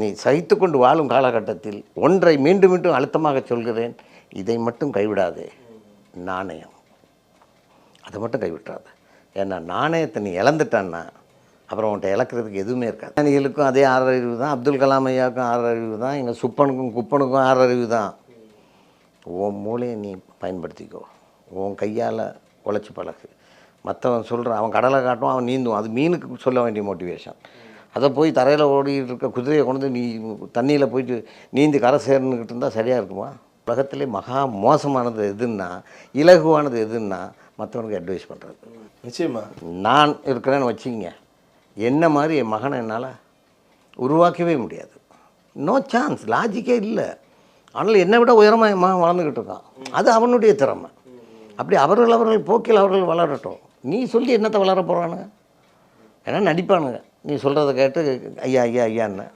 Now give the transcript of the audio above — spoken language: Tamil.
நீ சகித்து கொண்டு வாழும் காலகட்டத்தில் ஒன்றை மீண்டும் மீண்டும் அழுத்தமாக சொல்கிறேன் இதை மட்டும் கைவிடாதே. நாணயம். அதை மட்டும் கைவிட்டுறாது. ஏன்னா நாணயத்தை நீ இழந்துட்டான்னா அப்புறம் அவன்கிட்ட இழக்கிறதுக்கு எதுவுமே இருக்காது. ஞானிகளுக்கும் அதே ஆறறிவு தான் அப்துல் கலாம் ஐயாவுக்கும் ஆறறிவு தான் எங்கள் சுப்பனுக்கும் குப்பனுக்கும் ஆறறிவு தான். உன் மூளையை நீ பயன்படுத்திக்கோ. உன் கையால் உழைச்சி பழகு. மற்றவன் சொல்கிறான் அவன் கடலை காட்டும் அவன் நீந்தும் அது மீனுக்கு சொல்ல வேண்டிய மோட்டிவேஷன் அதை போய் தரையில் ஓடிட்டு இருக்க குதிரையை கொண்டு வந்து நீ தண்ணியில் போயிட்டு நீந்தி கரை சேர்ந்துக்கிட்டு இருந்தால் சரியாக இருக்குமா? உலகத்திலே மகா மோசமானது எதுன்னா இலகுவானது எதுன்னா மற்றவனுக்கு அட்வைஸ் பண்ணுறது நிச்சயமா. நான் இருக்கிறேன்னு வச்சுக்கிங்க. என்ன மாதிரி என் மகனை என்னால் உருவாக்கவே முடியாது. நோ சான்ஸ் லாஜிக்கே இல்லை. ஆனால் என்னை விட உயரமாக என் மகன் வளர்ந்துக்கிட்டு இருக்கான். அது அவனுடைய திறமை. அப்படி அவர்கள் அவர்கள் போக்கில் அவர்கள் வளரட்டும். நீ சொல்லி என்னத்தை வளர போகிறானுங்க ஏன்னா நடிப்பானுங்க. நீ சொல்கிறத கேட்டு ஐயா ஐயா ஐயான்னு.